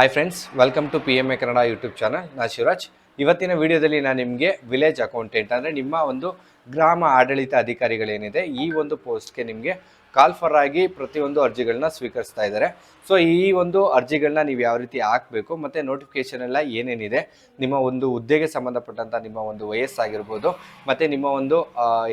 Hi friends welcome to P M A Kannada YouTube channel ನಾ ಶಿವರಾಜ್. ಇವತ್ತಿನ ವಿಡಿಯೋದಲ್ಲಿ ನಾನು ನಿಮಗೆ ವಿಲೇಜ್ ಅಕೌಂಟೆಂಟ್ ಅಂದರೆ ನಿಮ್ಮ ಒಂದು ಗ್ರಾಮ ಆಡಳಿತ ಅಧಿಕಾರಿಗಳೇನಿದೆ, ಈ ಒಂದು ಪೋಸ್ಟ್ಗೆ ನಿಮಗೆ ಕಾಲ್ ಫರ್ ಆಗಿ ಪ್ರತಿಯೊಂದು ಅರ್ಜಿಗಳನ್ನ ಸ್ವೀಕರಿಸ್ತಾ ಇದ್ದಾರೆ. ಸೊ, ಈ ಒಂದು ಅರ್ಜಿಗಳನ್ನ ನೀವು ಯಾವ ರೀತಿ ಹಾಕಬೇಕು, ಮತ್ತು ನೋಟಿಫಿಕೇಷನ್ ಎಲ್ಲ ಏನೇನಿದೆ, ನಿಮ್ಮ ಒಂದು ಹುದ್ದೆಗೆ ಸಂಬಂಧಪಟ್ಟಂಥ ನಿಮ್ಮ ಒಂದು ವಯಸ್ಸಾಗಿರ್ಬೋದು ಮತ್ತು ನಿಮ್ಮ ಒಂದು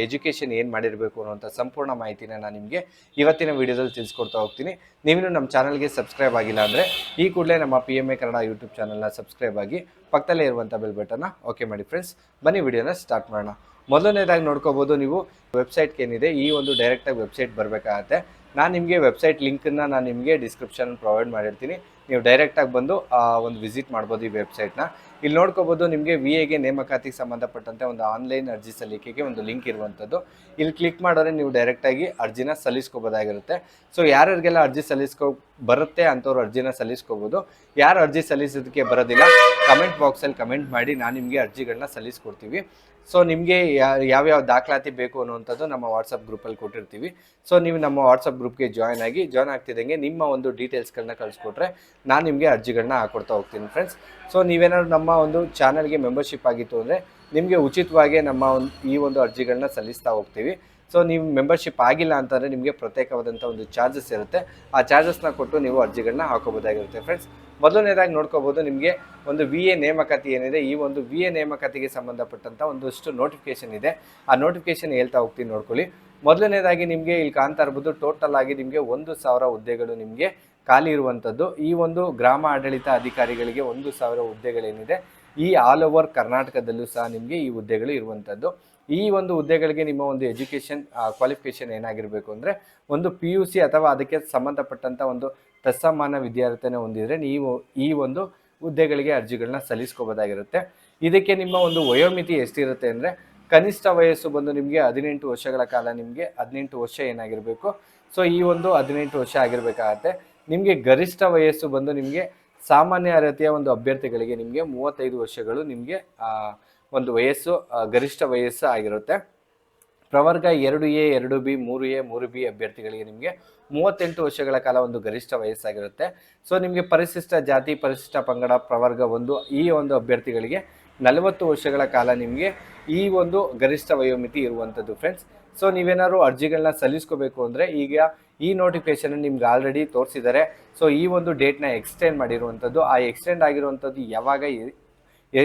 ಎಜುಕೇಷನ್ ಏನು ಮಾಡಿರಬೇಕು ಅನ್ನೋಂಥ ಸಂಪೂರ್ಣ ಮಾಹಿತಿನ ನಾನು ನಿಮಗೆ ಇವತ್ತಿನ ವಿಡಿಯೋದಲ್ಲಿ ತಿಳಿಸ್ಕೊಡ್ತಾ ಹೋಗ್ತೀನಿ. ನೀವಿನ್ನೂ ನಮ್ಮ ಚಾನಲ್ಗೆ ಸಬ್ಸ್ಕ್ರೈಬ್ ಆಗಿಲ್ಲ ಅಂದರೆ, ಈ ಕೂಡಲೇ ನಮ್ಮ P M A Kannada YouTube ಚಾನಲ್ನ ಸಬ್ಸ್ಕ್ರೈಬ್ ಆಗಿ ಪಕ್ಕದಲ್ಲೇ ಇರುವಂಥ ಬೆಲ್ ಬಟನ್ನ ಓಕೆ ಮಾಡಿ ಫ್ರೆಂಡ್ಸ್ ಬನ್ನಿ, ವಿಡಿಯೋನ ಸ್ಟಾರ್ಟ್ ಮಾಡೋಣ. ಮೊದಲನೇದಾಗಿ ನೋಡ್ಕೋಬೋದು ನೀವು ವೆಬ್ಸೈಟ್ಗೆ ಏನಿದೆ ಈ ಒಂದು ಡೈರೆಕ್ಟಾಗಿ ವೆಬ್ಸೈಟ್ ಬರಬೇಕಾಗತ್ತೆ. ನಾನು ನಿಮಗೆ ವೆಬ್ಸೈಟ್ ಲಿಂಕನ್ನು ನಾನು ನಿಮಗೆ ಡಿಸ್ಕ್ರಿಪ್ಷನ್ ಪ್ರೊವೈಡ್ ಮಾಡಿರ್ತೀನಿ. ನೀವು ಡೈರೆಕ್ಟಾಗಿ ಬಂದು ಒಂದು ವಿಸಿಟ್ ಮಾಡ್ಬೋದು ಈ ವೆಬ್ಸೈಟ್ನ ಇಲ್ಲಿ ನೋಡ್ಕೋಬೋದು ನಿಮಗೆ ವಿ ಎಗೆ ನೇಮಕಾತಿಗೆ ಸಂಬಂಧಪಟ್ಟಂತೆ ಒಂದು ಆನ್ಲೈನ್ ಅರ್ಜಿ ಸಲ್ಲಿಕೆಗೆ ಒಂದು ಲಿಂಕ್ ಇರುವಂಥದ್ದು. ಇಲ್ಲಿ ಕ್ಲಿಕ್ ಮಾಡಿದ್ರೆ ನೀವು ಡೈರೆಕ್ಟಾಗಿ ಅರ್ಜಿನ ಸಲ್ಲಿಸ್ಕೋಬೋದಾಗಿರುತ್ತೆ. ಸೊ ಯಾರ್ಯಾರಿಗೆಲ್ಲ ಅರ್ಜಿ ಸಲ್ಲಿಸ್ಕೊ, ಬರುತ್ತೆ ಅಂಥವ್ರು ಅರ್ಜಿನ ಸಲ್ಲಿಸ್ಕೋಬೋದು. ಯಾರು ಅರ್ಜಿ ಸಲ್ಲಿಸೋದಕ್ಕೆ ಬರೋದಿಲ್ಲ ಕಮೆಂಟ್ ಬಾಕ್ಸಲ್ಲಿ ಕಮೆಂಟ್ ಮಾಡಿ ನಾನು ನಿಮಗೆ ಅರ್ಜಿಗಳನ್ನ ಸಲ್ಲಿಸ್ಕೊಡ್ತೀವಿ. ಸೊ ನಿಮಗೆ ಯಾವ್ಯಾವ ದಾಖಲಾತಿ ಬೇಕು ಅನ್ನುವಂಥದ್ದು ನಮ್ಮ ವಾಟ್ಸಪ್ ಗ್ರೂಪಲ್ಲಿ ಕೊಟ್ಟಿರ್ತೀವಿ. ಸೊ ನೀವು ನಮ್ಮ ವಾಟ್ಸಪ್ ಗ್ರೂಪ್ಗೆ ಜಾಯ್ನ್ ಆಗಿ ಜಾಯ್ನ್ ಆಗ್ತಿದ್ದಂಗೆ ನಿಮ್ಮ ಒಂದು ಡೀಟೇಲ್ಸ್ಗಳನ್ನ ಕಳಿಸ್ಕೊಟ್ರೆ ನಾನು ನಿಮಗೆ ಅರ್ಜಿಗಳನ್ನ ಹಾಕ್ಕೊಡ್ತಾ ಹೋಗ್ತೀನಿ ಫ್ರೆಂಡ್ಸ್ ಸೊ ನೀವೇನಾದ್ರು ನಮ್ಮ ಒಂದು ಚಾನಲ್ಗೆ ಮೆಂಬರ್ಶಿಪ್ ಆಗಿತ್ತು ಅಂದರೆ ನಿಮಗೆ ಉಚಿತವಾಗಿ ನಮ್ಮ ಒಂದು, ಈ ಒಂದು ಅರ್ಜಿಗಳನ್ನ ಸಲ್ಲಿಸ್ತಾ ಹೋಗ್ತೀವಿ. ಸೊ ನೀವು ಮೆಂಬರ್ಶಿಪ್ ಆಗಿಲ್ಲ ಅಂತಂದರೆ ನಿಮಗೆ ಪ್ರತ್ಯೇಕವಾದಂಥ ಒಂದು ಚಾರ್ಜಸ್ ಇರುತ್ತೆ. ಆ ಚಾರ್ಜಸ್ನ ಕೊಟ್ಟು ನೀವು ಅರ್ಜಿಗಳನ್ನ ಹಾಕೋಬೋದಾಗಿರುತ್ತೆ ಫ್ರೆಂಡ್ಸ್ ಮೊದಲನೇದಾಗಿ ನೋಡ್ಕೋಬೋದು ನಿಮಗೆ ಒಂದು ವಿ ಎ ನೇಮಕಾತಿ ಏನಿದೆ, ಈ ಒಂದು ವಿ ಎ ನೇಮಕಾತಿಗೆ ಸಂಬಂಧಪಟ್ಟಂಥ ಒಂದಷ್ಟು ನೋಟಿಫಿಕೇಶನ್ ಇದೆ. ಆ ನೋಟಿಫಿಕೇಶನ್ ಹೇಳ್ತಾ ಹೋಗ್ತೀನಿ ನೋಡ್ಕೊಳ್ಳಿ. ಮೊದಲನೇದಾಗಿ ನಿಮಗೆ ಇಲ್ಲಿ ಕಾಣ್ತಾ ಇರ್ಬೋದು ಟೋಟಲ್ ಆಗಿ ನಿಮಗೆ ಒಂದು ಸಾವಿರ ಹುದ್ದೆಗಳು ನಿಮಗೆ ಖಾಲಿ ಇರುವಂಥದ್ದು ಈ ಒಂದು ಗ್ರಾಮ ಆಡಳಿತ ಅಧಿಕಾರಿಗಳಿಗೆ ಒಂದು ಸಾವಿರ ಹುದ್ದೆಗಳೇನಿದೆ, ಈ ಆಲ್ ಓವರ್ ಕರ್ನಾಟಕದಲ್ಲೂ ಸಹ ನಿಮಗೆ ಈ ಹುದ್ದೆಗಳು ಇರುವಂಥದ್ದು ಈ ಒಂದು ಹುದ್ದೆಗಳಿಗೆ ನಿಮ್ಮ ಒಂದು ಎಜುಕೇಷನ್ ಕ್ವಾಲಿಫಿಕೇಷನ್ ಏನಾಗಿರಬೇಕು ಅಂದರೆ ಒಂದು ಪಿ ಯು ಸಿ ಅಥವಾ ಅದಕ್ಕೆ ಸಂಬಂಧಪಟ್ಟಂಥ ಒಂದು ತತ್ಸಮಾನ ವಿದ್ಯಾರ್ಥಿನೇ ಹೊಂದಿದರೆ ನೀವು ಈ ಒಂದು ಹುದ್ದೆಗಳಿಗೆ ಅರ್ಜಿಗಳನ್ನ ಸಲ್ಲಿಸ್ಕೋಬೋದಾಗಿರುತ್ತೆ. ಇದಕ್ಕೆ ನಿಮ್ಮ ಒಂದು ವಯೋಮಿತಿ ಎಷ್ಟಿರುತ್ತೆ ಅಂದರೆ ಕನಿಷ್ಠ ವಯಸ್ಸು ಬಂದು ನಿಮಗೆ ಹದಿನೆಂಟು ವರ್ಷಗಳ ಕಾಲ ನಿಮಗೆ ಹದಿನೆಂಟು ವರ್ಷ ಏನಾಗಿರಬೇಕು. ಸೊ ಈ ಒಂದು ಹದಿನೆಂಟು ವರ್ಷ ಆಗಿರಬೇಕಾಗತ್ತೆ. ನಿಮಗೆ ಗರಿಷ್ಠ ವಯಸ್ಸು ಬಂದು ನಿಮಗೆ ಸಾಮಾನ್ಯ ಅರ್ಹತೆಯ ಒಂದು ಅಭ್ಯರ್ಥಿಗಳಿಗೆ ನಿಮಗೆ ಮೂವತ್ತೈದು ವರ್ಷಗಳು ನಿಮಗೆ ಒಂದು ವಯಸ್ಸು ಗರಿಷ್ಠ ವಯಸ್ಸು ಆಗಿರುತ್ತೆ. ಪ್ರವರ್ಗ ಎರಡು ಎ, ಎರಡು ಬಿ, ಮೂರು ಎ, ಮೂರು ಬಿ ಅಭ್ಯರ್ಥಿಗಳಿಗೆ ನಿಮಗೆ ಮೂವತ್ತೆಂಟು ವರ್ಷಗಳ ಕಾಲ ಒಂದು ಗರಿಷ್ಠ ವಯಸ್ಸಾಗಿರುತ್ತೆ. ಸೊ ನಿಮಗೆ ಪರಿಶಿಷ್ಟ ಜಾತಿ, ಪರಿಶಿಷ್ಟ ಪಂಗಡ, ಪ್ರವರ್ಗ ಒಂದು ಈ ಒಂದು ಅಭ್ಯರ್ಥಿಗಳಿಗೆ ನಲವತ್ತು ವರ್ಷಗಳ ಕಾಲ ನಿಮಗೆ ಈ ಒಂದು ಗರಿಷ್ಠ ವಯೋಮಿತಿ ಇರುವಂಥದ್ದು ಫ್ರೆಂಡ್ಸ್ ಸೊ ನೀವೇನಾದ್ರು ಅರ್ಜಿಗಳನ್ನ ಸಲ್ಲಿಸ್ಕೋಬೇಕು ಅಂದರೆ ಈಗ ಈ ನೋಟಿಫಿಕೇಶನ್ ನಿಮ್ಗೆ ಆಲ್ರೆಡಿ ತೋರಿಸಿದ್ದಾರೆ ಸೊ ಈ ಒಂದು ಡೇಟ್ನ ಎಕ್ಸ್ಟೆಂಡ್ ಮಾಡಿರುವಂಥದ್ದು ಆ ಎಕ್ಸ್ಟೆಂಡ್ ಆಗಿರುವಂಥದ್ದು ಯಾವಾಗ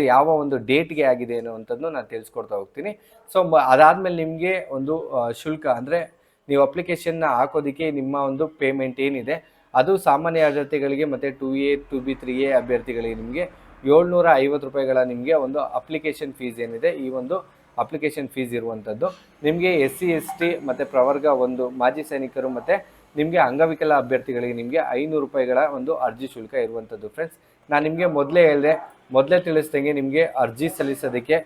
ಯಾವ ಒಂದು ಡೇಟ್ಗೆ ಆಗಿದೆ ಅನ್ನುವಂಥದ್ದು ನಾನು ತಿಳಿಸ್ಕೊಡ್ತಾ ಹೋಗ್ತೀನಿ. ಸೊ ಅದಾದಮೇಲೆ ನಿಮಗೆ ಒಂದು ಶುಲ್ಕ ಅಂದರೆ ನೀವು ಅಪ್ಲಿಕೇಶನ್ನ ಹಾಕೋದಕ್ಕೆ ನಿಮ್ಮ ಒಂದು ಪೇಮೆಂಟ್ ಏನಿದೆ, ಅದು ಸಾಮಾನ್ಯ ಅಭ್ಯರ್ಥಿಗಳಿಗೆ ಮತ್ತು two A two B three A ಅಭ್ಯರ್ಥಿಗಳಿಗೆ ನಿಮಗೆ ಏಳ್ನೂರ ಐವತ್ತು ರೂಪಾಯಿಗಳ ನಿಮಗೆ ಒಂದು ಅಪ್ಲಿಕೇಶನ್ ಫೀಸ್ ಏನಿದೆ, ಈ ಒಂದು ಅಪ್ಲಿಕೇಶನ್ ಫೀಸ್ ಇರುವಂಥದ್ದು ನಿಮಗೆ ಎಸ್ ಸಿ, ಎಸ್ ಟಿ ಮತ್ತು ಪ್ರವರ್ಗ ಒಂದು ಮಾಜಿ ಸೈನಿಕರು ಮತ್ತು ನಿಮಗೆ ಅಂಗವಿಕಲ ಅಭ್ಯರ್ಥಿಗಳಿಗೆ ನಿಮಗೆ ಐನೂರು ರೂಪಾಯಿಗಳ ಒಂದು ಅರ್ಜಿ ಶುಲ್ಕ ಇರುವಂಥದ್ದು ಫ್ರೆಂಡ್ಸ್ ನಾನು ನಿಮಗೆ ಮೊದಲೇ ಹೇಳಿದೆ, ಮೊದಲೇ ತಿಳಿಸ್ದಂಗೆ ನಿಮಗೆ ಅರ್ಜಿ ಸಲ್ಲಿಸೋದಕ್ಕೆ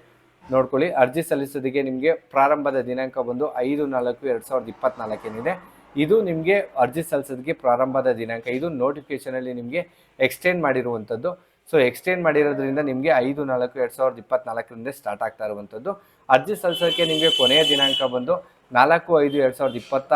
ನೋಡ್ಕೊಳ್ಳಿ, ಅರ್ಜಿ ಸಲ್ಲಿಸೋದಕ್ಕೆ ನಿಮಗೆ ಪ್ರಾರಂಭದ ದಿನಾಂಕ ಬಂದು ಐದು ನಾಲ್ಕು ಎರಡು ಸಾವಿರದ ಇಪ್ಪತ್ನಾಲ್ಕೇನಿದೆ ಇದು ನಿಮಗೆ ಅರ್ಜಿ ಸಲ್ಲಿಸೋದಕ್ಕೆ ಪ್ರಾರಂಭದ ದಿನಾಂಕ. ಇದು ನೋಟಿಫಿಕೇಷನಲ್ಲಿ ನಿಮಗೆ ಎಕ್ಸ್ಟೆಂಡ್ ಮಾಡಿರುವಂಥದ್ದು ಸೊ ಎಕ್ಸ್ಟೆಂಡ್ ಮಾಡಿರೋದ್ರಿಂದ ನಿಮಗೆ ಐದು, ನಾಲ್ಕು, ಎರಡು ಸಾವಿರದ ಇಪ್ಪತ್ನಾಲ್ಕರಿಂದ ಸ್ಟಾರ್ಟ್ ಆಗ್ತಾ ಇರುವಂಥದ್ದು. ಅರ್ಜಿ ಸಲ್ಲಿಸೋಕ್ಕೆ ನಿಮಗೆ ಕೊನೆಯ ದಿನಾಂಕ ಬಂದು ನಾಲ್ಕು, ಐದು, ಎರಡು ಸಾವಿರದ ಇಪ್ಪತ್ತ,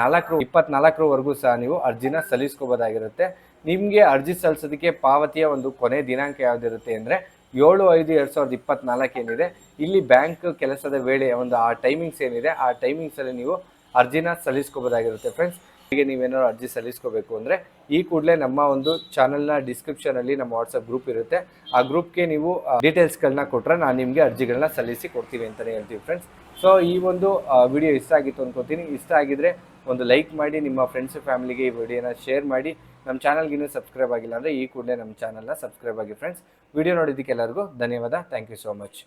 ನಾಲ್ಕು, ಇಪ್ಪತ್ನಾಲ್ಕರವರೆಗೂ ಸಹ ನೀವು ಅರ್ಜಿನ ಸಲ್ಲಿಸ್ಕೋಬೋದಾಗಿರುತ್ತೆ. ನಿಮಗೆ ಅರ್ಜಿ ಸಲ್ಲಿಸೋದಕ್ಕೆ ಪಾವತಿಯ ಒಂದು ಕೊನೆ ದಿನಾಂಕ ಯಾವುದಿರುತ್ತೆ ಅಂದರೆ ಏಳು, ಐದು, ಎರಡು ಸಾವಿರದ ಇಪ್ಪತ್ನಾಲ್ಕು ಏನಿದೆ. ಇಲ್ಲಿ ಬ್ಯಾಂಕ್ ಕೆಲಸದ ವೇಳೆ ಒಂದು ಆ ಟೈಮಿಂಗ್ಸ್ ಏನಿದೆ, ಆ ಟೈಮಿಂಗ್ಸಲ್ಲಿ ನೀವು ಅರ್ಜಿನ ಸಲ್ಲಿಸ್ಕೋಬೋದಾಗಿರುತ್ತೆ ಫ್ರೆಂಡ್ಸ್ ಹೀಗೆ ನೀವೇನಾದ್ರು ಅರ್ಜಿ ಸಲ್ಲಿಸ್ಕೋಬೇಕು ಅಂದರೆ ಈ ಕೂಡಲೇ ನಮ್ಮ ಒಂದು ಚಾನಲ್ನ ಡಿಸ್ಕ್ರಿಪ್ಷನಲ್ಲಿ ನಮ್ಮ ವಾಟ್ಸಪ್ ಗ್ರೂಪ್ ಇರುತ್ತೆ. ಆ ಗ್ರೂಪ್ಗೆ ನೀವು ಡೀಟೇಲ್ಸ್ಗಳನ್ನ ಕೊಟ್ಟರೆ ನಾನು ನಿಮಗೆ ಅರ್ಜಿಗಳನ್ನ ಸಲ್ಲಿಸಿ ಕೊಡ್ತೀವಿ ಅಂತಲೇ ಹೇಳ್ತೀವಿ ಫ್ರೆಂಡ್ಸ್ ಸೊ ಈ ಒಂದು ವಿಡಿಯೋ ಇಷ್ಟ ಆಗಿತ್ತು ಅಂದ್ಕೋತೀನಿ ಇಷ್ಟ ಆಗಿದ್ರೆ ಒಂದು ಲೈಕ್ ಮಾಡಿ, ನಿಮ್ಮ ಫ್ರೆಂಡ್ಸ್ ಫ್ಯಾಮಿಲಿಗೆ ಈ ವಿಡಿಯೋನ ಶೇರ್ ಮಾಡಿ. ನಮ್ಮ ಚಾನಲ್ಗೆ ಇನ್ನೂ ಸಬ್ಸ್ಕ್ರೈಬ್ ಆಗಿಲ್ಲ ಅಂದರೆ ಈ ಕೂಡಲೇ ನಮ್ಮ ಚಾನಲ್ನ ಸಬ್ಸ್ಕ್ರೈಬ್ ಆಗಿ ಫ್ರೆಂಡ್ಸ್ ವಿಡಿಯೋ ನೋಡಿದ್ದಕ್ಕೆ ಎಲ್ಲರಿಗೂ ಧನ್ಯವಾದ. Thank you so much